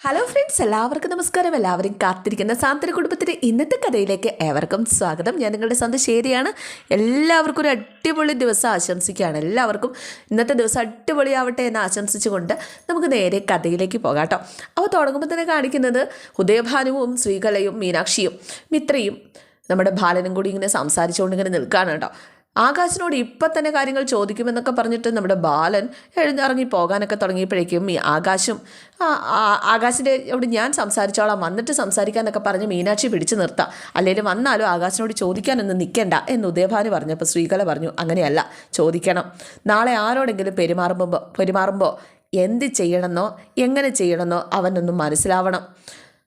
Hello friends എല്ലാവർക്കും നമസ്കാരം. എല്ലാവരും കാത്തിരിക്കുന്ന സാന്ത്വന കുടുംബത്തിന്റെ ഇന്നത്തെ കഥയിലേക്ക് ഏവർക്കും സ്വാഗതം. ഞാൻ നിങ്ങളുടെ സ്വന്തം ശരിയാണ് എല്ലാവർക്കും ഒരു അടിപൊളി ദിവസം ആശംസിക്കുകയാണ്. എല്ലാവർക്കും ഇന്നത്തെ ദിവസം അടിപൊളിയാവട്ടെ എന്ന് ആശംസിച്ചുകൊണ്ട് നമുക്ക് നേരെ കഥയിലേക്ക് പോകാം കേട്ടോ. അപ്പോൾ തുടങ്ങുമ്പോൾ തന്നെ കാണിക്കുന്നത് ഉദയഭാനുവും ശ്രീകലയും മീനാക്ഷിയും മിത്രയും നമ്മുടെ ബാലനും കൂടി ഇങ്ങനെ സംസാരിച്ചുകൊണ്ട് ഇങ്ങനെ നിൽക്കുകയാണ് കേട്ടോ. ആകാശിനോട് ഇപ്പം തന്നെ കാര്യങ്ങൾ ചോദിക്കുമെന്നൊക്കെ പറഞ്ഞിട്ട് നമ്മുടെ ബാലൻ എഴുന്നിറങ്ങി പോകാനൊക്കെ തുടങ്ങിയപ്പോഴേക്കും ഈ ആകാശം ആകാശിന്റെ അവിടെ ഞാൻ സംസാരിച്ചോളാം വന്നിട്ട് സംസാരിക്കാനൊക്കെ പറഞ്ഞ് മീനാക്ഷി പിടിച്ചു നിർത്താം. അല്ലെങ്കിൽ വന്നാലും ആകാശിനോട് ചോദിക്കാനൊന്നും നിൽക്കണ്ട എന്ന് ഉദയഭാനു പറഞ്ഞപ്പോൾ ശ്രീകല പറഞ്ഞു അങ്ങനെയല്ല ചോദിക്കണം. നാളെ ആരോടെങ്കിലും പെരുമാറുമ്പോൾ പെരുമാറുമ്പോൾ എന്ത് ചെയ്യണമെന്നോ എങ്ങനെ ചെയ്യണമെന്നോ അവനൊന്നും മനസ്സിലാവണം.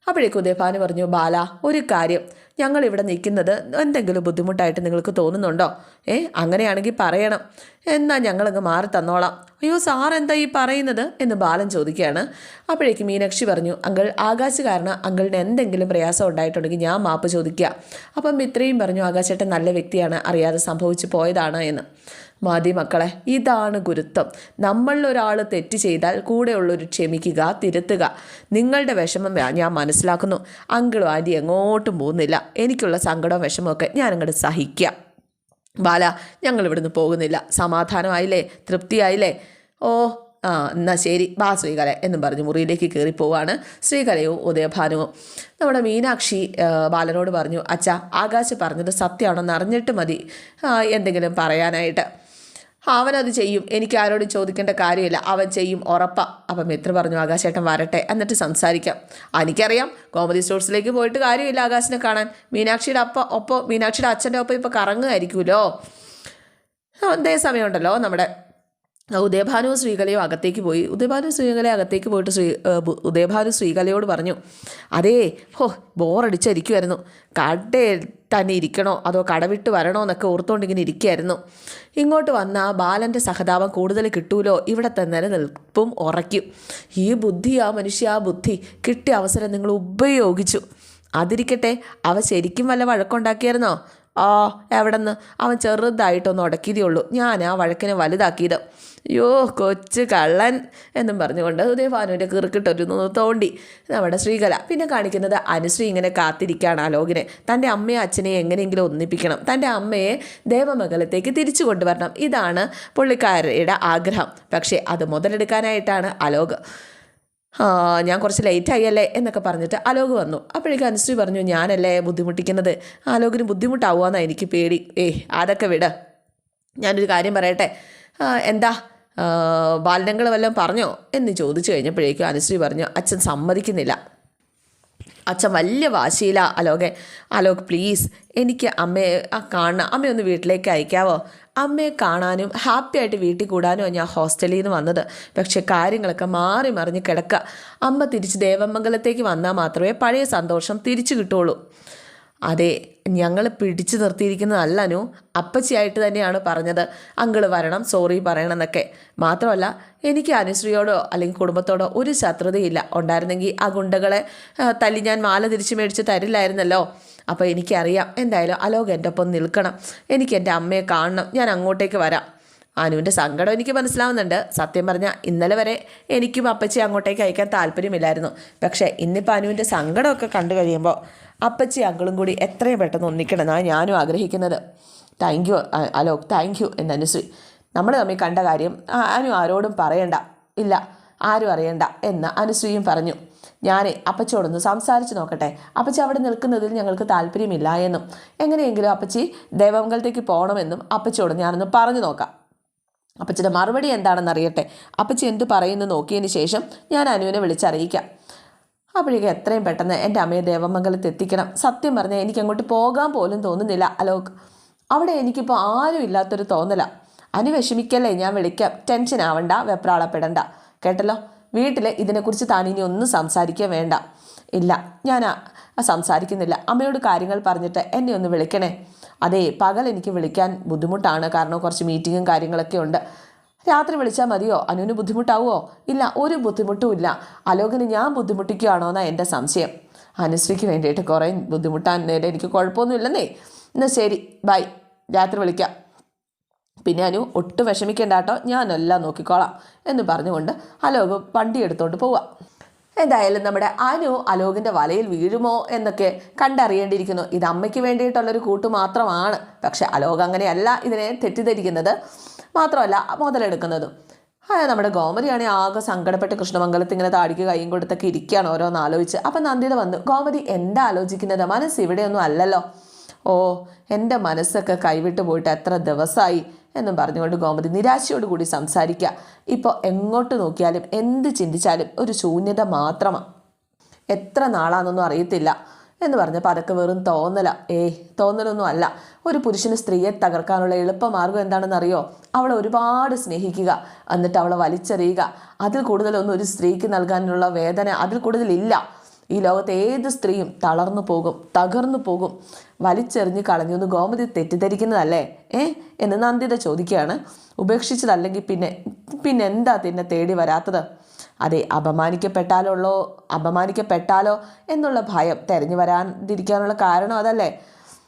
അപ്പോഴേക്കും ഉദയഭാനു പറഞ്ഞു ബാല ഒരു കാര്യം. ഞങ്ങൾ ഇവിടെ നിൽക്കുന്നത് എന്തെങ്കിലും ബുദ്ധിമുട്ടായിട്ട് നിങ്ങൾക്ക് തോന്നുന്നുണ്ടോ? ഏ അങ്ങനെയാണെങ്കിൽ പറയണം. എന്നാൽ ഞങ്ങളങ്ങ് മാറി തന്നോളാം. അയ്യോ സാർ എന്താ ഈ പറയുന്നത്? എന്ന് ബാലൻ ചോദിക്കുകയാണ്. അപ്പോഴേക്കും മീനാക്ഷി പറഞ്ഞു അങ്കൾ ആകാശ് കാരണം അങ്കിളിന് എന്തെങ്കിലും പ്രയാസം ഉണ്ടായിട്ടുണ്ടെങ്കിൽ ഞാൻ മാപ്പ് ചോദിക്കുക അപ്പം ഇത്രയും പറഞ്ഞു ആകാശേട്ടൻ നല്ല വ്യക്തിയാണ് അറിയാതെ സംഭവിച്ചു പോയതാണ് എന്ന്. മതി മക്കളെ ഇതാണ് ഗുരുത്വം. നമ്മളിൽ ഒരാൾ തെറ്റ് ചെയ്താൽ കൂടെയുള്ളൊരു ക്ഷമിക്കുക തിരുത്തുക. നിങ്ങളുടെ വിഷമം ഞാൻ- മനസ്സിലാക്കുന്നു. അങ്കിളും ആന്റി എങ്ങോട്ടും പോകുന്നില്ല. എനിക്കുള്ള സങ്കടവും വിഷമമൊക്കെ ഞാൻ അങ്ങോട്ട് സഹിക്കാം. ബാല ഞങ്ങൾ ഇവിടുന്ന് പോകുന്നില്ല. സമാധാനമായില്ലേ? തൃപ്തിയായില്ലേ? ഓ ആ എന്നാൽ ശരി. ബാ ശ്രീകല എന്നും പറഞ്ഞ് മുറിയിലേക്ക് കയറി പോവാണ് ശ്രീകലയും ഉദയഭാനുവും. നമ്മുടെ മീനാക്ഷി ബാലനോട് പറഞ്ഞു അച്ഛ ആകാശ് പറഞ്ഞത് സത്യമാണെന്ന് അറിഞ്ഞിട്ട് മതി. എന്തെങ്കിലും പറയാനായിട്ട്. അവനത് ചെയ്യും. എനിക്ക് ആരോടും ചോദിക്കേണ്ട കാര്യമില്ല. അവൻ ചെയ്യും. ഉറപ്പാ. അപ്പം മിത്ര പറഞ്ഞു ആകാശേട്ടൻ വരട്ടെ. എന്നിട്ട് സംസാരിക്കാം. എനിക്കറിയാം കോമഡി സ്റ്റോഴ്സിലേക്ക് പോയിട്ട് കാര്യമില്ല ആകാശിനെ കാണാൻ. മീനാക്ഷിയുടെ അപ്പ ഒപ്പം മീനാക്ഷിയുടെ അച്ഛന്റെ ഒപ്പം ഇപ്പോൾ കറങ്ങുമായിരിക്കുമല്ലോ. അതേ സമയമുണ്ടല്ലോ. നമ്മുടെ ഉദയഭാനു ശ്രീകലയും അകത്തേക്ക് പോയി. ഉദയഭാനു ശ്രീകല അകത്തേക്ക് പോയിട്ട് ശ്രീ ഉദയഭാനു ശ്രീകലയോട് പറഞ്ഞു അതേ ഹോ ബോറടിച്ചിരിക്കുമായിരുന്നു കടയിൽ തന്നെ ഇരിക്കണോ? അതോ കടവിട്ട് വരണോ എന്നൊക്കെ ഓർത്തുകൊണ്ട് ഇങ്ങനെ ഇരിക്കുകയായിരുന്നു ഇങ്ങോട്ട് വന്ന ബാലന്റെ സഹതാപം കൂടുതൽ കിട്ടൂലോ? ഇവിടെ തന്നെ നിൽപ്പും ഉറയ്ക്കും. ഈ ബുദ്ധി ആ മനുഷ്യ ആ ബുദ്ധി കിട്ടിയ അവസരം നിങ്ങൾ ഉപയോഗിച്ചു. അതിരിക്കട്ടെ അവ ശരിക്കും വല്ല വഴക്കുണ്ടാക്കിയായിരുന്നോ? ആ എവിടെ നിന്ന് അവൻ ചെറുതായിട്ടൊന്ന് ഉടക്കിയതേ ഉള്ളൂ. ഞാൻ ആ വഴക്കിനെ വലുതാക്കിയത്. അയ്യോ കൊച്ചു കള്ളൻ എന്നും പറഞ്ഞുകൊണ്ട് ഉദയഭാനുവിന്റെ ഒരു തോണ്ടി നമ്മുടെ ശ്രീകല. പിന്നെ കാണിക്കുന്നത് അനുശ്രീ ഇങ്ങനെ കാത്തിരിക്കുകയാണ് ആലോകിനെ തന്റെ അമ്മയെ അച്ഛനെ എങ്ങനെയെങ്കിലും ഒന്നിപ്പിക്കണം. തന്റെ അമ്മയെ ദേവമംഗലത്തേക്ക് തിരിച്ചു കൊണ്ടുവരണം. ഇതാണ് പുള്ളിക്കാരുടെ ആഗ്രഹം. പക്ഷേ അത് മുതലെടുക്കാനായിട്ടാണ് അലോക്. ഞാൻ കുറച്ച് ലേറ്റ് ആയല്ലേ എന്നൊക്കെ പറഞ്ഞിട്ട് അലോക് വന്നു. അപ്പോഴേക്കും അനുശ്രീ പറഞ്ഞു ഞാനല്ലേ ബുദ്ധിമുട്ടിക്കുന്നത്? അലോകിന് ബുദ്ധിമുട്ടാവുക എന്നാണ് എനിക്ക് പേടി. ഏയ് അതൊക്കെ വിട്. ഞാനൊരു കാര്യം പറയട്ടെ? എന്താ? ബാലനങ്ങൾ വല്ലതും പറഞ്ഞോ എന്ന് ചോദിച്ചു കഴിഞ്ഞപ്പോഴേക്കും അനുശ്രീ പറഞ്ഞു അച്ഛൻ സമ്മതിക്കുന്നില്ല. അച്ഛൻ വലിയ വാശിയില. അലോകെ അലോക് പ്ലീസ് എനിക്ക് അമ്മയെ ആ കാണണം. അമ്മയെ ഒന്ന് വീട്ടിലേക്ക് അയക്കാവോ? അമ്മയെ കാണാനും ഹാപ്പി ആയിട്ട് വീട്ടിൽ കൂടാനും ഞാൻ ഹോസ്റ്റലിൽ നിന്ന് വന്നത്. പക്ഷേ കാര്യങ്ങളൊക്കെ മാറി മറിഞ്ഞ് കിടക്കുക അമ്മ തിരിച്ച് ദേവമംഗലത്തേക്ക് വന്നാൽ മാത്രമേ പഴയ സന്തോഷം തിരിച്ചു കിട്ടുള്ളൂ അതെ ഞങ്ങൾ പിടിച്ചു നിർത്തിയിരിക്കുന്നതല്ല അപ്പച്ചിയായിട്ട് തന്നെയാണ് പറഞ്ഞത്. അങ്കിൾ വരണം സോറി പറയണം എന്നൊക്കെ മാത്രമല്ല എനിക്ക് അനുശ്രീയോടോ അല്ലെങ്കിൽ കുടുംബത്തോടോ ഒരു ശത്രുതയില്ല. ഉണ്ടായിരുന്നെങ്കിൽ ആ ഗുണ്ടകളെ തല്ലി ഞാൻ മാല തിരിച്ചു മേടിച്ച് തരില്ലായിരുന്നല്ലോ. അപ്പോൾ എനിക്കറിയാം എന്തായാലും അലോക് എന്റെ ഒപ്പം നിൽക്കണം. എനിക്ക് എന്റെ അമ്മയെ കാണണം. ഞാൻ അങ്ങോട്ടേക്ക് വരാം. അനുവിന്റെ സങ്കടം എനിക്ക് മനസ്സിലാവുന്നുണ്ട്. സത്യം പറഞ്ഞാൽ ഇന്നലെ വരെ എനിക്കും അപ്പച്ചി അങ്ങോട്ടേക്ക് അയക്കാൻ താല്പര്യമില്ലായിരുന്നു. പക്ഷേ ഇന്നിപ്പോൾ അനുവിന്റെ സങ്കടമൊക്കെ കണ്ടു കഴിയുമ്പോൾ അപ്പച്ചി അങ്കിളും കൂടി എത്രയും പെട്ടെന്ന് ഒന്നിക്കണമെന്നാണ് ഞാനും ആഗ്രഹിക്കുന്നത്. Thank you Alok thank you എന്ന് അനുശ്രീ നമ്മൾ തമ്മിൽ കണ്ട കാര്യം ആരും ആരോടും പറയണ്ട ഇല്ല ആരും അറിയണ്ട എന്ന് അനുശ്രീയും പറഞ്ഞു. ഞാൻ അപ്പച്ചോടൊന്ന് സംസാരിച്ച് നോക്കട്ടെ. അപ്പച്ചി അവിടെ നിൽക്കുന്നതിൽ ഞങ്ങൾക്ക് താല്പര്യമില്ല എന്നും. എങ്ങനെയെങ്കിലും അപ്പച്ചി ദേവമംഗലത്തേക്ക് പോകണമെന്നും അപ്പച്ചോട് ഞാനൊന്ന് പറഞ്ഞു നോക്കാം. അപ്പച്ചിയുടെ മറുപടി എന്താണെന്ന് അറിയട്ടെ. അപ്പച്ചി എന്തു പറയുന്നു നോക്കിയതിന് ശേഷം ഞാൻ അനുവിനെ വിളിച്ചറിയിക്കാം. അപ്പോഴേക്കും എത്രയും പെട്ടെന്ന് എന്റെ അമ്മയെ ദേവമംഗലത്ത് എത്തിക്കണം. സത്യം പറഞ്ഞാൽ എനിക്ക് അങ്ങോട്ട് പോകാൻ പോലും തോന്നുന്നില്ല അലോക്. അവിടെ എനിക്കിപ്പോൾ ആരും ഇല്ലാത്തൊരു തോന്നല. അനു വിഷമിക്കല്ലേ ഞാൻ വിളിക്കാം. ടെൻഷൻ ആവണ്ട വെപ്രാളപ്പെടണ്ട. കേട്ടല്ലോ? വീട്ടിൽ ഇതിനെക്കുറിച്ച് താൻ ഇനി ഒന്നും സംസാരിക്കുക വേണ്ട. ഇല്ല ഞാൻ സംസാരിക്കുന്നില്ല. അമ്മയോട് കാര്യങ്ങൾ പറഞ്ഞിട്ട് എന്നെ ഒന്ന് വിളിക്കണേ. അതെ പകൽ എനിക്ക് വിളിക്കാൻ ബുദ്ധിമുട്ടാണ്. കാരണം കുറച്ച് മീറ്റിങ്ങും കാര്യങ്ങളൊക്കെ ഉണ്ട്. രാത്രി വിളിച്ചാൽ മതിയോ? അനുവിന് ബുദ്ധിമുട്ടാവുമോ ഇല്ല ഒരു ബുദ്ധിമുട്ടും ഇല്ല. അലോകിന് ഞാൻ ബുദ്ധിമുട്ടിക്കുകയാണോ എന്നാണ് എന്റെ സംശയം. അനുശ്രീക്ക് വേണ്ടിയിട്ട് കുറേ ബുദ്ധിമുട്ടാൻ എനിക്ക് കുഴപ്പമൊന്നുമില്ലെന്നേ. എന്നാൽ ശരി ബൈ. രാത്രി വിളിക്കാം. പിന്നെ അനു ഒട്ടും വിഷമിക്കേണ്ട കേട്ടോ ഞാനെല്ലാം നോക്കിക്കോളാം എന്ന് പറഞ്ഞുകൊണ്ട് അലോക് വണ്ടി എടുത്തുകൊണ്ട് പോവാം. എന്തായാലും നമ്മുടെ അനു അലോകിന്റെ വലയിൽ വീഴുമോ എന്നൊക്കെ കണ്ടറിയേണ്ടിയിരിക്കുന്നു. ഇത് അമ്മയ്ക്ക് വേണ്ടിയിട്ടുള്ളൊരു കൂട്ട് മാത്രമാണ്. പക്ഷെ അലോക് അങ്ങനെയല്ല ഇതിനെ തെറ്റിദ്ധരിക്കുന്നത്. മാത്രമല്ല മുതലെടുക്കുന്നതും. അതായത് നമ്മുടെ ഗോമതിയാണെങ്കിൽ ആകെ സങ്കടപ്പെട്ട് കൃഷ്ണമംഗലത്ത് ഇങ്ങനെ താടിക്ക് കൈയും കൊടുത്തൊക്കെ ഇരിക്കുകയാണ് ഓരോന്ന് ആലോചിച്ച്. അപ്പം നന്ദിത വന്നു ഗോമതി എന്താ ആലോചിക്കുന്നത്? മനസ്സ് ഇവിടെയൊന്നും അല്ലല്ലോ. ഓ എന്റെ മനസ്സൊക്കെ കൈവിട്ട് പോയിട്ട് എത്ര ദിവസമായി എന്നും പറഞ്ഞുകൊണ്ട് ഗോമതി നിരാശയോടുകൂടി സംസാരിക്കുക. ഇപ്പോൾ എങ്ങോട്ട് നോക്കിയാലും എന്ത് ചിന്തിച്ചാലും ഒരു ശൂന്യത മാത്രമാണ് എത്ര നാളാണെന്നൊന്നും അറിയത്തില്ല. എന്ന് പറഞ്ഞപ്പോൾ അതൊക്കെ വെറും തോന്നല. ഏയ് തോന്നലൊന്നും അല്ല. ഒരു പുരുഷന് സ്ത്രീയെ തകർക്കാനുള്ള എളുപ്പമാർഗം എന്താണെന്ന് അറിയോ അവളെ ഒരുപാട് സ്നേഹിക്കുക എന്നിട്ട് അവളെ വലിച്ചെറിയുക. അതിൽ കൂടുതലൊന്നും ഒരു സ്ത്രീക്ക് നൽകാനുള്ള വേദന അതിൽ കൂടുതലില്ല. ഈ ലോകത്തെ ഏത് സ്ത്രീയും തളർന്നു പോകും തകർന്നു പോകും. വലിച്ചെറിഞ്ഞ് കളഞ്ഞു എന്ന് ഗോമതി തെറ്റിദ്ധരിക്കുന്നതല്ലേ? ഏ? എന്ന് നന്ദിത ചോദിക്കുകയാണ്. ഉപേക്ഷിച്ചതല്ലെങ്കിൽ പിന്നെ പിന്നെ എന്താ പിന്നെ തേടി വരാത്തത്? അതെ അപമാനിക്കപ്പെട്ടാലുള്ളോ അപമാനിക്കപ്പെട്ടാലോ എന്നുള്ള ഭയം തെരഞ്ഞു വരാതിരിക്കാനുള്ള കാരണം അതല്ലേ?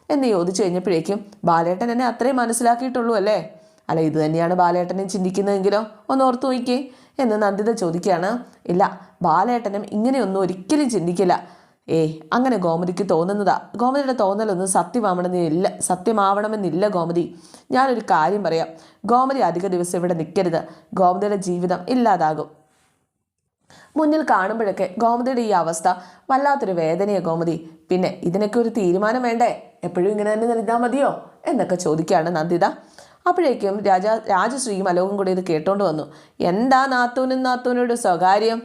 എന്ന് ചോദിച്ചു കഴിഞ്ഞപ്പോഴേക്കും ബാലേട്ടൻ എന്നെ അത്രയും മനസ്സിലാക്കിയിട്ടുള്ളൂ അല്ലേ? അല്ല ഇത് തന്നെയാണ് ബാലേട്ടനും ചിന്തിക്കുന്നതെങ്കിലോ? ഒന്ന് ഓർത്തു നോക്കിക്കേ എന്ന് നന്ദിത ചോദിക്കുകയാണ്. ഇല്ല ബാലേട്ടനും ഇങ്ങനെയൊന്നും ഒരിക്കലും ചിന്തിക്കില്ല. ഏ അങ്ങനെ ഗോമതിക്ക് തോന്നുന്നതാ. ഗോമതിയുടെ തോന്നലൊന്നും സത്യമാവണമെന്നില്ല സത്യമാവണമെന്നില്ല ഗോമതി. ഞാനൊരു കാര്യം പറയാം. ഗോമതി അധിക ദിവസം ഇവിടെ നിൽക്കരുത്. ഗോമതിയുടെ ജീവിതം ഇല്ലാതാകും. മുന്നിൽ കാണുമ്പോഴൊക്കെ ഗോമതിയുടെ ഈ അവസ്ഥ വല്ലാത്തൊരു വേദനയെ ഗോമതി. പിന്നെ ഇതിനൊക്കെ ഒരു തീരുമാനം വേണ്ടേ? എപ്പോഴും ഇങ്ങനെ തന്നെ നിൽത്താൽ മതിയോ? എന്നൊക്കെ ചോദിക്കുകയാണ് നന്ദിത. അപ്പോഴേക്കും രാജ രാജശ്രീയും അലോകം കൂടി ഇത് കേട്ടോണ്ട് വന്നു. എന്താ നാത്തൂനും നാത്തൂനോട് സ്വകാര്യം?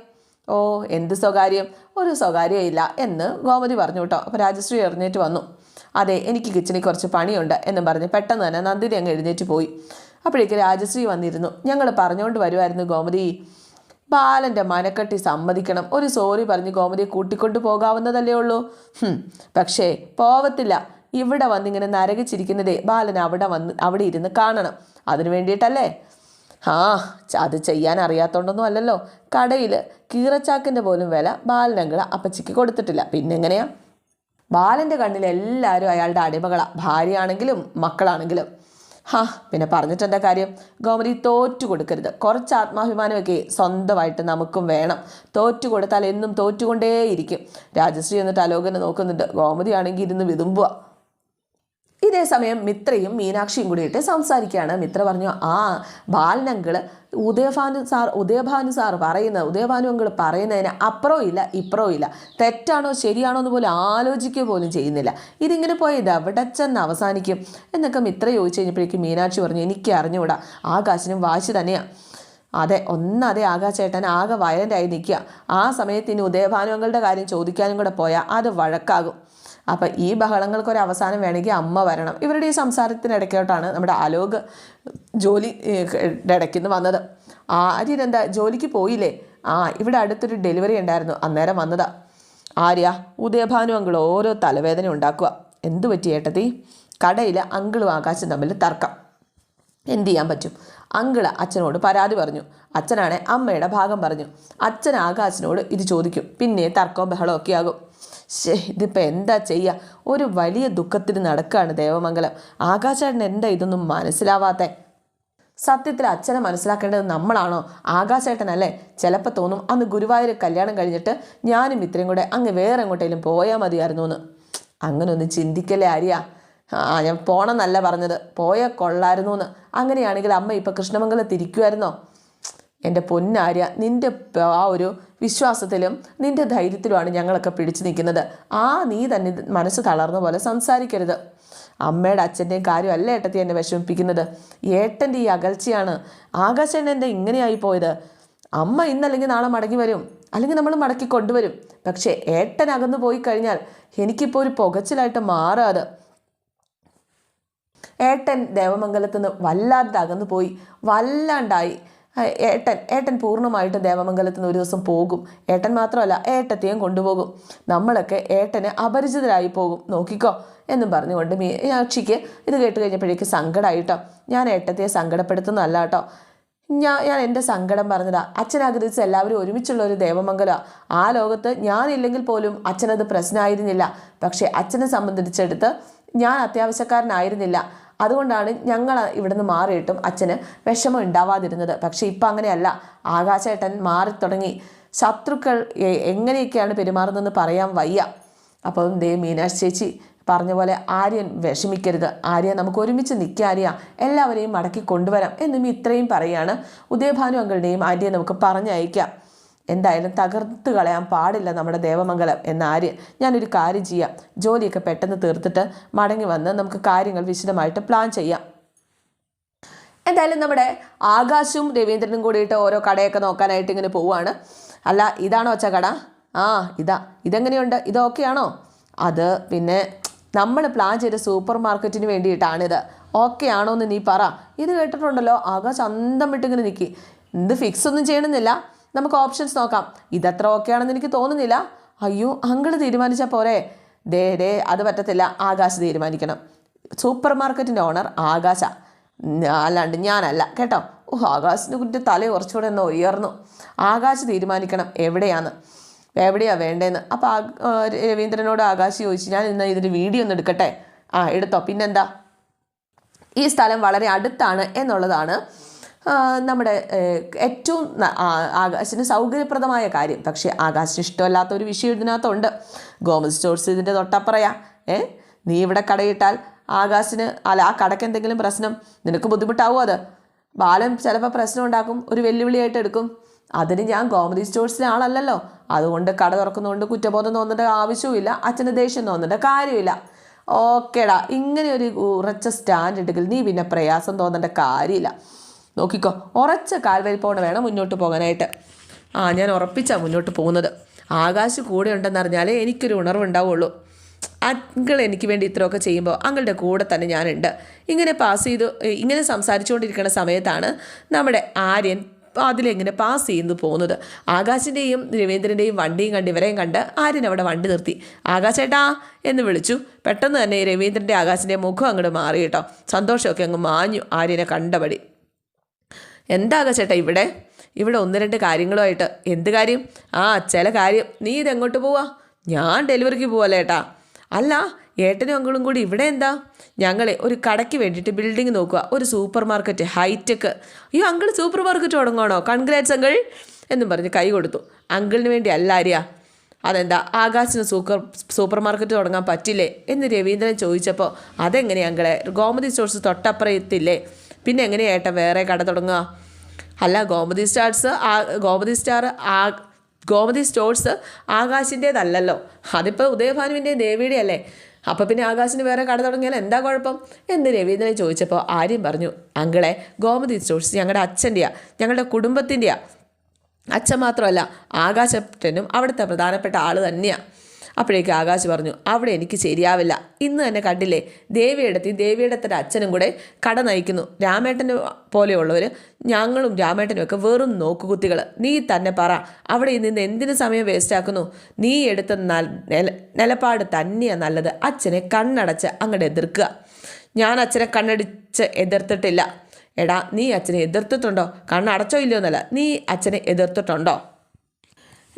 ഓ എന്ത് സ്വകാര്യം? ഒരു സ്വകാര്യമില്ല എന്ന് ഗോമതി പറഞ്ഞു കേട്ടോ. അപ്പോൾ രാജശ്രീ എറിഞ്ഞേറ്റ് വന്നു. അതെ എനിക്ക് കിച്ചണിൽ കുറച്ച് പണിയുണ്ട് എന്നും പറഞ്ഞ് പെട്ടെന്ന് തന്നെ നന്ദിനി അങ്ങ് എഴുന്നേറ്റ് പോയി. അപ്പോഴേക്കും രാജശ്രീ വന്നിരുന്നു. ഞങ്ങൾ പറഞ്ഞുകൊണ്ട് വരുമായിരുന്നു ഗോമതി. ബാലന്റെ മനക്കെട്ടി സമ്മതിക്കണം. ഒരു സോറി പറഞ്ഞ് ഗോമതിയെ കൂട്ടിക്കൊണ്ടു പോകാവുന്നതല്ലേ ഉള്ളൂ. പക്ഷേ പോവത്തില്ല. ഇവിടെ വന്നിങ്ങനെ നരകിച്ചിരിക്കുന്നതേ ബാലൻ അവിടെ വന്ന് അവിടെ ഇരുന്ന് കാണണം. അതിനു വേണ്ടിയിട്ടല്ലേ? ആ അത് ചെയ്യാൻ അറിയാത്തോണ്ടൊന്നും അല്ലല്ലോ. കടയിൽ കീറച്ചാക്കിന്റെ പോലും വില ബാലനങ്ങൾ അപ്പച്ചിക്ക് കൊടുത്തിട്ടില്ല. പിന്നെങ്ങനെയാ ബാലന്റെ കണ്ണിൽ എല്ലാവരും അയാളുടെ അടിമകളാണ് ഭാര്യയാണെങ്കിലും മക്കളാണെങ്കിലും. ഹാ പിന്നെ പറഞ്ഞിട്ടെന്താ കാര്യം? ഗോമതി തോറ്റു കൊടുക്കരുത്. കുറച്ച് ആത്മാഭിമാനമൊക്കെ സ്വന്തമായിട്ട് നമുക്കും വേണം. തോറ്റു കൊടുത്താൽ എന്നും തോറ്റുകൊണ്ടേയിരിക്കും. രാജശ്രീ എന്നിട്ട് അലോകനെ നോക്കുന്നുണ്ട്. ഗോമതി ആണെങ്കിൽ ഇരുന്ന് വിതുമ്പുക ഇതേ സമയം മിത്രയും മീനാക്ഷിയും കൂടിയിട്ട് സംസാരിക്കുകയാണ്. മിത്ര പറഞ്ഞു ആ ബാലനങ്ങൾ ഉദയഭാനു സാർ ഉദയഭാനു സാർ പറയുന്നത് ഉദയഭാനു പറയുന്നതിന് അപ്പുറവും ഇല്ല ഇപ്പുറവും ഇല്ല. തെറ്റാണോ ശരിയാണോ എന്ന് പോലും ആലോചിക്കുക പോലും ചെയ്യുന്നില്ല. ഇതിങ്ങനെ പോയി ഇത് ചെന്ന് അവസാനിക്കും? എന്നൊക്കെ മിത്ര ചോദിച്ചു കഴിഞ്ഞപ്പോഴേക്കും മീനാക്ഷി പറഞ്ഞു എനിക്ക് അറിഞ്ഞുകൂടാ. ആകാശിനും വാശി തന്നെയാണ് അതെ ഒന്നതെ ആകാശേട്ടൻ ആകെ വയലന്റായി നിൽക്കുക. ആ സമയത്ത് ഇനി ഉദയഭാനുവങ്ങളുടെ കാര്യം ചോദിക്കാനും കൂടെ പോയാൽ അത് വഴക്കാകും. അപ്പം ഈ ബഹളങ്ങൾക്ക് ഒരു അവസാനം വേണമെങ്കിൽ അമ്മ വരണം. ഇവരുടെ ഈ സംസാരത്തിനിടയ്ക്കോട്ടാണ് നമ്മുടെ അലോക് ജോലി ഇടയ്ക്കുന്ന് വന്നത്. ആര്യൻ എന്താ ജോലിക്ക് പോയില്ലേ? ആ ഇവിടെ അടുത്തൊരു ഡെലിവറി ഉണ്ടായിരുന്നു. അന്നേരം വന്നതാ. ആര്യ ഉദയഭാനു അങ്കിൾ ഓരോ തലവേദന ഉണ്ടാക്കുക. എന്തു പറ്റി ഏട്ടത്തി? കടയിൽ അങ്കിളും ആകാശം തമ്മിൽ തർക്കം. എന്ത് ചെയ്യാൻ പറ്റും? അങ്കിൾ അച്ഛനോട് പരാതി പറഞ്ഞു. അച്ഛനാണെ അമ്മയുടെ ഭാഗം പറഞ്ഞു. അച്ഛൻ ആകാശിനോട് ഇത് ചോദിക്കും. പിന്നെ തർക്കവും ബഹളമൊക്കെ ആകും. ശേ ഇതിപ്പോൾ എന്താ ചെയ്യുക ഒരു വലിയ ദുഃഖത്തിന് നടക്കുകയാണ് ദേവമംഗലം. ആകാശേട്ടൻ എന്താ ഇതൊന്നും മനസ്സിലാവാത്തെ? സത്യത്തിൽ അച്ഛനെ മനസ്സിലാക്കേണ്ടത് നമ്മളാണോ? ആകാശേട്ടനല്ലേ? ചിലപ്പോൾ തോന്നും അന്ന് ഗുരുവായൂർ കല്യാണം കഴിഞ്ഞിട്ട് ഞാനും ഇത്രയും കൂടെ അങ്ങ് വേറെ എങ്ങോട്ടേലും പോയാൽ മതിയായിരുന്നു എന്ന് അങ്ങനെ ഒന്ന് ചിന്തിക്കല്ലേ ആര്യ ആ ഞാൻ പോണമെന്നല്ല പറഞ്ഞത്. പോയാൽ കൊള്ളായിരുന്നു എന്ന് അങ്ങനെയാണെങ്കിൽ അമ്മ ഇപ്പം കൃഷ്ണമംഗലത്ത് ഇരിക്കുമായിരുന്നോ എന്റെ പൊന്നാര്യ നിന്റെ ആ ഒരു വിശ്വാസത്തിലും നിന്റെ ധൈര്യത്തിലുമാണ് ഞങ്ങളൊക്കെ പിടിച്ചു നിൽക്കുന്നത്. ആ നീ തന്നെ മനസ്സ് തളർന്ന പോലെ സംസാരിക്കരുത്. അമ്മയുടെ അച്ഛന്റെയും കാര്യമല്ല ഏട്ടത്തി എന്നെ വിഷമിപ്പിക്കുന്നത്? ഏട്ടന്റെ ഈ അകൽച്ചയാണ് എന്താ ഇങ്ങനെയായി പോയത്. അമ്മ ഇന്നല്ലെങ്കിൽ നാളെ മടങ്ങി വരും. അല്ലെങ്കിൽ നമ്മൾ മടക്കി കൊണ്ടുവരും. പക്ഷേ ഏട്ടൻ അകന്നു പോയി കഴിഞ്ഞാൽ എനിക്കിപ്പോൾ ഒരു പുകച്ചിലായിട്ട് മാറാതെ. ഏട്ടൻ ദേവമംഗലത്തുനിന്ന് വല്ലാണ്ട് അകന്നു പോയി. വല്ലാണ്ടായി. ഏട്ടൻ ഏട്ടൻ പൂർണമായിട്ടും ദേവമംഗലത്ത് നിന്ന് ഒരു ദിവസം പോകും. ഏട്ടൻ മാത്രമല്ല ഏട്ടത്തെയും കൊണ്ടുപോകും. നമ്മളൊക്കെ ഏട്ടന് അപരിചിതരായി പോകും. നോക്കിക്കോ എന്നും പറഞ്ഞുകൊണ്ട് മീ അക്ഷിക്ക് ഇത് കേട്ട് കഴിഞ്ഞപ്പോഴേക്ക് സങ്കടമായിട്ടോ ഞാൻ ഏട്ടത്തെ സങ്കടപ്പെടുത്തുന്നതല്ല കേട്ടോ ഞാൻ ഞാൻ എന്റെ സങ്കടം പറഞ്ഞതാ. അച്ഛൻ ആഗ്രഹിച്ച എല്ലാവരും ഒരുമിച്ചുള്ള ഒരു ദേവമംഗലമാണ് ആ ലോകത്ത് ഞാനില്ലെങ്കിൽ പോലും അച്ഛനത് പ്രശ്നമായിരുന്നില്ല. പക്ഷേ അച്ഛനെ സംബന്ധിച്ചെടുത്ത് ഞാൻ അത്യാവശ്യക്കാരനായിരുന്നില്ല. അതുകൊണ്ടാണ് ഞങ്ങൾ ഇവിടുന്ന് മാറിയിട്ടും അച്ഛന് വിഷമം ഉണ്ടാവാതിരുന്നത്. പക്ഷേ ഇപ്പം അങ്ങനെയല്ല. ആകാശേട്ടൻ മാറിത്തുടങ്ങി. ശത്രുക്കൾ എങ്ങനെയൊക്കെയാണ് പെരുമാറുന്നതെന്ന് പറയാൻ വയ്യ. അപ്പം ദേ മീനാക്ഷി ചേച്ചി പറഞ്ഞ പോലെ ആര്യൻ വിഷമിക്കരുത്. ആര്യ നമുക്ക് ഒരുമിച്ച് നിൽക്കുക ആര്യ. എല്ലാവരെയും മടക്കി കൊണ്ടുവരാം എന്നും ഇത്രയും പറയാണ്. ഉദയഭാനു അങ്കളുടെയും ആര്യ നമുക്ക് പറഞ്ഞയക്കാം. എന്തായാലും തകർത്ത് കളയാൻ പാടില്ല നമ്മുടെ ദേവമംഗലം എന്ന ആര്യൻ ഞാനൊരു കാര്യം ചെയ്യാം. ജോലിയൊക്കെ പെട്ടെന്ന് തീർത്തിട്ട് മടങ്ങി വന്ന് നമുക്ക് കാര്യങ്ങൾ വിശദമായിട്ട് പ്ലാൻ ചെയ്യാം. എന്തായാലും നമ്മുടെ ആകാശും രവീന്ദ്രനും കൂടിയിട്ട് ഓരോ കടയൊക്കെ നോക്കാനായിട്ട് ഇങ്ങനെ പോവുകയാണ്. അല്ല ഇതാണോ അച്ഛ കട? ആ ഇതാ. ഇതെങ്ങനെയുണ്ട്? ഇത് ഓക്കെയാണോ അത് പിന്നെ നമ്മൾ പ്ലാൻ ചെയ്ത സൂപ്പർ മാർക്കറ്റിന് വേണ്ടിയിട്ടാണിത്. ഓക്കെ ആണോ എന്ന് നീ പറ. ഇത് കേട്ടിട്ടുണ്ടല്ലോ. ആകാശ് അന്തം വിട്ടിങ്ങനെ നിൽക്കി ഇത് ഫിക്സ് ഒന്നും ചെയ്യണമെന്നില്ല. നമുക്ക് ഓപ്ഷൻസ് നോക്കാം. ഇതത്ര ഓക്കെ ആണെന്ന് എനിക്ക് തോന്നുന്നില്ല. അയ്യോ അങ്കിൾ തീരുമാനിച്ചാൽ പോരെ. ദേ ദേ അത് പറ്റത്തില്ല. ആകാശ് തീരുമാനിക്കണം. സൂപ്പർ മാർക്കറ്റിന്റെ ഓണർ ആകാശ അല്ലാണ്ട് ഞാനല്ല. കേട്ടോ? ഓ ആകാശിനെ കുറിച്ച് തല കുറച്ചുകൂടെ ഒന്ന് ഉയർന്നു. ആകാശ് തീരുമാനിക്കണം എവിടെയാണ്? എവിടെയാണ് വേണ്ടതെന്ന് അപ്പോൾ രവീന്ദ്രനോട് ആകാശ് ചോദിച്ചു ഞാൻ ഇന്ന് ഇതിന്റെ വീഡിയോ ഒന്ന് എടുക്കട്ടെ? ആ എടുത്തോ. പിന്നെന്താ? ഈ സ്ഥലം വളരെ അടുത്താണ് എന്നുള്ളതാണ് നമ്മുടെ ഏറ്റവും ആകാശിന് സൗകര്യപ്രദമായ കാര്യം. പക്ഷേ ആകാശിന് ഇഷ്ടമല്ലാത്ത ഒരു വിഷയം ഇതിനകത്തുണ്ട്. ഗോമസ് സ്റ്റോഴ്സ് ഇതിന്റെ തൊട്ടപ്പുറയാ. ഏ? നീ ഇവിടെ കടയിട്ടാൽ ആകാശിന് അല്ല ആ കടയ്ക്ക് എന്തെങ്കിലും പ്രശ്നം നിനക്ക് ബുദ്ധിമുട്ടാവും അത്? ബാലൻ ചിലപ്പോൾ പ്രശ്നം ഉണ്ടാക്കും ഒരു വെല്ലുവിളിയായിട്ട് എടുക്കും. അതിന് ഞാൻ ഗോമതി സ്റ്റോഴ്സിലെ ആളല്ലല്ലോ. അതുകൊണ്ട് കട തുറക്കുന്നതുകൊണ്ട് കുറ്റബോധം തോന്നേണ്ട ആവശ്യവുമില്ല അച്ഛന് ദേഷ്യം തോന്നേണ്ട കാര്യമില്ല. ഓക്കേടാ ഇങ്ങനെ ഒരു ഉറച്ച സ്റ്റാൻഡ് ഉണ്ടെങ്കിൽ നീ പിന്നെ പ്രയാസം തോന്നേണ്ട കാര്യമില്ല. നോക്കിക്കോ ഉറച്ച കാൽവരിപ്പോണ് വേണം മുന്നോട്ട് പോകാനായിട്ട്. ആ ഞാൻ ഉറപ്പിച്ചാണ് മുന്നോട്ട് പോകുന്നത്. ആകാശ് കൂടെ ഉണ്ടെന്നറിഞ്ഞാലേ എനിക്കൊരു ഉണർവുണ്ടാവുള്ളൂ. അങ്കിൾ എനിക്ക് വേണ്ടി ഇത്രയൊക്കെ ചെയ്യുമ്പോൾ അങ്കിളുടെ കൂടെ തന്നെ ഞാനുണ്ട്. ഇങ്ങനെ പാസ് ചെയ്തു ഇങ്ങനെ സംസാരിച്ചുകൊണ്ടിരിക്കുന്ന സമയത്താണ് നമ്മുടെ ആര്യൻ അതിലെങ്ങനെ പാസ് ചെയ്യുന്നു പോകുന്നത്. ആകാശിന്റെയും രവീന്ദ്രന്റെയും വണ്ടിയും കണ്ട് ഇവരെയും കണ്ട് ആര്യൻ അവിടെ വണ്ടി നിർത്തി. ആകാശേട്ടാ എന്ന് വിളിച്ചു. പെട്ടെന്ന് തന്നെ രവീന്ദ്രന്റെ ആകാശിന്റെ മുഖം അങ്ങോട്ട് മാറി കേട്ടോ. സന്തോഷമൊക്കെ അങ്ങ് മാഞ്ഞു ആര്യനെ കണ്ടപടി എന്താ ചേട്ടാ ഇവിടെ? ഇവിടെ ഒന്ന് രണ്ട് കാര്യങ്ങളുമായിട്ട്. എന്ത് കാര്യം? ആ ചില കാര്യം. നീ ഇതെങ്ങോട്ട് പോവാ? ഞാൻ ഡെലിവറിക്ക് പോവല്ലേ ഏട്ടാ അല്ല ഏട്ടനും അങ്കിളും കൂടി ഇവിടെ എന്താ? ഞങ്ങളെ ഒരു കടയ്ക്ക് വേണ്ടിയിട്ട് ബിൽഡിംഗ് നോക്കുക ഒരു സൂപ്പർ മാർക്കറ്റ് ഹൈടെക്. അയ്യോ അങ്കിൾ സൂപ്പർ മാർക്കറ്റ് തുടങ്ങണോ കൺഗ്രാറ്റ്സ് അങ്കിൾ. എന്നും പറഞ്ഞ് കൈ കൊടുത്തു. അങ്കിളിന് വേണ്ടി അല്ല ആര്യ. അതെന്താ? ആകാശിന് സൂപ്പർ സൂപ്പർ മാർക്കറ്റ് തുടങ്ങാൻ പറ്റില്ലേ? എന്ന് രവീന്ദ്രൻ ചോദിച്ചപ്പോൾ അതെങ്ങനെയാ അങ്കിളെ? ഗോമതി സ്റ്റോഴ്സ് തൊട്ടപ്പുറത്തില്ലേ പിന്നെ എങ്ങനെയായിട്ട് വേറെ കട തുടങ്ങുക? അല്ല ഗോമതി സ്റ്റാർസ് ആ ഗോമതി സ്റ്റാർ ആ ഗോമതി സ്റ്റോഴ്സ് ആകാശിന്റേതല്ലല്ലോ അതിപ്പോൾ ഉദയഭാനുവിന്റെ ദേവിയുടെ അല്ലേ അപ്പോൾ പിന്നെ ആകാശിന് വേറെ കട തുടങ്ങിയാൽ എന്താ കുഴപ്പം? എന്ന് രവീന്ദ്രനെ ചോദിച്ചപ്പോൾ ആര്യം പറഞ്ഞു അങ്കിളെ ഗോമതി സ്റ്റോഴ്സ് ഞങ്ങളുടെ അച്ഛന്റെയാ ഞങ്ങളുടെ കുടുംബത്തിന്റെയാ അച്ഛൻ മാത്രമല്ല ആകാശപ്പെട്ടനും അവിടുത്തെ പ്രധാനപ്പെട്ട ആൾ തന്നെയാണ് അപ്പോഴേക്ക് ആകാശ് പറഞ്ഞു അവിടെ എനിക്ക് ശരിയാവില്ല. ഇന്ന് തന്നെ കണ്ടില്ലേ ദേവിയിടത്തി ദേവിയിടത്തിന്റെ അച്ഛനും കൂടെ കട നയിക്കുന്നു. രാമേട്ടന് പോലെയുള്ളവർ ഞങ്ങളും രാമേട്ടനും ഒക്കെ വെറും നോക്കുകുത്തികൾ നീ തന്നെ പറ അവിടെ നിന്ന് എന്തിനു സമയം വേസ്റ്റാക്കുന്നു നീ എടുത്ത നിലപാട് തന്നെയാണ് നല്ലത്. അച്ഛനെ കണ്ണടച്ച് അങ്ങോട്ട് എതിർക്കുക. ഞാൻ അച്ഛനെ കണ്ണടിച്ച് എതിർത്തിട്ടില്ല. എടാ നീ അച്ഛനെ എതിർത്തിട്ടുണ്ടോ? കണ്ണടച്ചോ ഇല്ലയോ എന്നല്ല നീ അച്ഛനെ എതിർത്തിട്ടുണ്ടോ?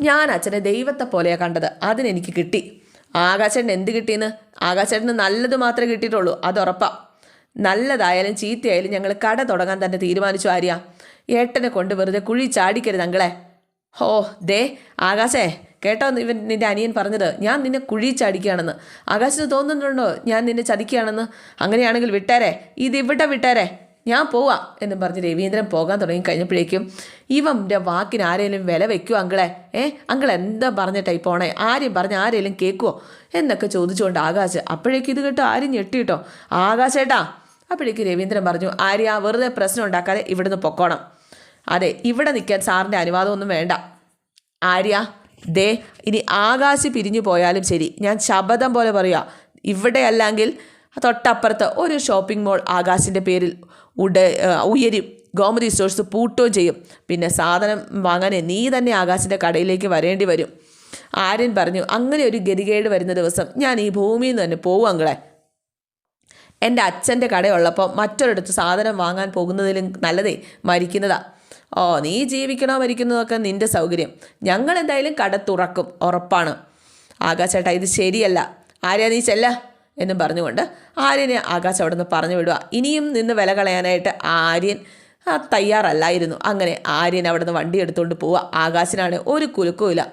ഞാൻ അച്ഛനെ ദൈവത്തെ പോലെയാണ് കണ്ടത്. അതിനെനിക്ക് കിട്ടി. ആകാശേട്ടൻ എന്ത് കിട്ടിയെന്ന്? ആകാശേട്ടന് നല്ലത് മാത്രമേ കിട്ടിയിട്ടുള്ളൂ. അത് ഉറപ്പാ. നല്ലതായാലും ചീത്തയായാലും ഞങ്ങൾ കട തുടങ്ങാൻ തന്നെ തീരുമാനിച്ചു ആര്യ. ഏട്ടനെ കൊണ്ട് വെറുതെ കുഴി ചാടിക്കരുത് അങ്ങളെ ഹോ ദേ ആകാശേ. കേട്ടോ ഇവൻ നിന്റെ അനിയൻ പറഞ്ഞത്? ഞാൻ നിന്നെ കുഴി ചാടിക്കുകയാണെന്ന്. ആകാശത്തിന് തോന്നുന്നുണ്ടോ? ഞാൻ നിന്നെ ചതിക്കുകയാണെന്ന്? അങ്ങനെയാണെങ്കിൽ വിട്ടേരെ. ഇവിടെ വിട്ടേരെ? ഞാൻ പോവാം എന്നും പറഞ്ഞ് രവീന്ദ്രൻ പോകാൻ തുടങ്ങി. കഴിഞ്ഞപ്പോഴേക്കും ഇവന്റെ വാക്കിന് ആരെങ്കിലും വില വെക്കുമോ അങ്കിളെ? ഏ അങ്കിൾ എന്താ പറഞ്ഞിട്ടായി പോണേ? ആരും പറഞ്ഞ് ആരെങ്കിലും കേൾക്കുമോ എന്നൊക്കെ ചോദിച്ചുകൊണ്ട് ആകാശ് അപ്പോഴേക്കും ഇത് കേട്ടോ ആരും ഞെട്ടിയിട്ടോ? ആകാശേട്ടാ. അപ്പോഴേക്ക് രവീന്ദ്രൻ പറഞ്ഞു ആര്യ വെറുതെ പ്രശ്നം ഉണ്ടാക്കാതെ ഇവിടുന്ന് പൊക്കോണം. അതെ ഇവിടെ നിൽക്കാൻ സാറിന്റെ അനുവാദമൊന്നും വേണ്ട. ആര്യ ദേ ഇനി ആകാശ് പിരിഞ്ഞു പോയാലും ശരി. ഞാൻ ശബദം പോലെ പറയുക ഇവിടെ അല്ലെങ്കിൽ തൊട്ടപ്പുറത്ത് ഒരു ഷോപ്പിംഗ് മോൾ ആകാശിന്റെ പേരിൽ ഉട ഉയരും. ഗോമതി സ്റ്റോഴ്സ് പൂട്ടുകയും ചെയ്യും. പിന്നെ സാധനം വാങ്ങാൻ നീ തന്നെ ആകാശിന്റെ കടയിലേക്ക് വരേണ്ടി വരും. ആര്യൻ പറഞ്ഞു അങ്ങനെ ഒരു ഗതികേട് വരുന്ന ദിവസം ഞാൻ ഈ ഭൂമിയിൽ നിന്ന് തന്നെ പോകും അങ്ങളെ എന്റെ അച്ഛന്റെ കടയുള്ളപ്പോൾ മറ്റൊരിടത്ത് സാധനം വാങ്ങാൻ പോകുന്നതിലും നല്ലതേ മരിക്കുന്നതാ. ഓ നീ ജീവിക്കണോ മരിക്കുന്നതൊക്കെ നിന്റെ സൗകര്യം. ഞങ്ങൾ എന്തായാലും കട തുറക്കും ഉറപ്പാണ്. ആകാശേട്ടാ ഇത് ശരിയല്ല. ആര്യ നീ ചെല്ല. എന്നും പറഞ്ഞുകൊണ്ട് ആര്യനെ ആകാശ് അവിടെ നിന്ന് പറഞ്ഞു വിടുക. ഇനിയും നിന്ന് വില കളയാനായിട്ട് ആര്യൻ തയ്യാറല്ലായിരുന്നു. അങ്ങനെ ആര്യൻ അവിടെ നിന്ന് വണ്ടി എടുത്തുകൊണ്ട് പോവുക. ആകാശിനാണ് ഒരു കുലുക്കുമില്ല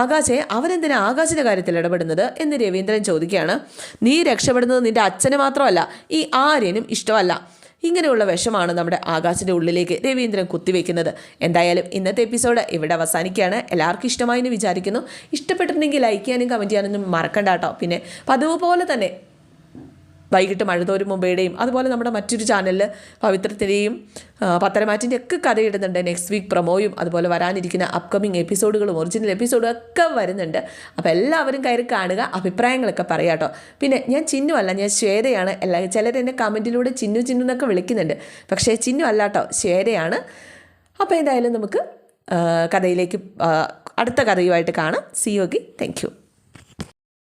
ആകാശെ അവനെന്തിനാ ആകാശിന്റെ കാര്യത്തിൽ ഇടപെടുന്നത് എന്ന് രവീന്ദ്രൻ ചോദിക്കുകയാണ്. നീ രക്ഷപ്പെടുന്നത് നിന്റെ അച്ഛന് മാത്രമല്ല ഈ ആര്യനും ഇഷ്ടമല്ല. ഇങ്ങനെയുള്ള വിഷമാണ് നമ്മുടെ ആകാശിന്റെ ഉള്ളിലേക്ക് രവീന്ദ്രൻ കുത്തിവെക്കുന്നത്. എന്തായാലും ഇന്നത്തെ എപ്പിസോഡ് ഇവിടെ അവസാനിക്കുകയാണ്. എല്ലാവർക്കും ഇഷ്ടമായി എന്ന് വിചാരിക്കുന്നു. ഇഷ്ടപ്പെട്ടിട്ടുണ്ടെങ്കിൽ ലൈക്ക് ചെയ്യാനും കമന്റ് ചെയ്യാനൊന്നും മറക്കണ്ട കേട്ടോ. പിന്നെ പതിവ് പോലെ തന്നെ വൈകിട്ട് മഴതോരും മുംബൈയുടെയും അതുപോലെ നമ്മുടെ മറ്റൊരു ചാനലിൽ പവിത്രത്തിന്റെയും പത്തരമാറ്റിന്റെ ഒക്കെ കഥയിടുന്നുണ്ട് നെക്സ്റ്റ് വീക്ക് പ്രൊമോയും അതുപോലെ വരാനിരിക്കുന്ന അപ്കമിങ് എപ്പിസോഡുകളും ഒറിജിനൽ എപ്പിസോഡും ഒക്കെ വരുന്നുണ്ട്. അപ്പോൾ എല്ലാവരും കയറി കാണുക അഭിപ്രായങ്ങളൊക്കെ പറയാം കേട്ടോ. പിന്നെ ഞാൻ ചിന്നു അല്ല ഞാൻ ശ്വേതയാണ്. എല്ലാ ചിലർ എന്നെ കമന്റിലൂടെ ചിന്നു ചിന്നു എന്നൊക്കെ വിളിക്കുന്നുണ്ട്. പക്ഷേ ചിന്നു അല്ല കേട്ടോ ശ്വേതയാണ്. അപ്പോൾ എന്തായാലും നമുക്ക് കഥയിലേക്ക് അടുത്ത കഥയുമായിട്ട് കാണാം. സി യോഗി താങ്ക്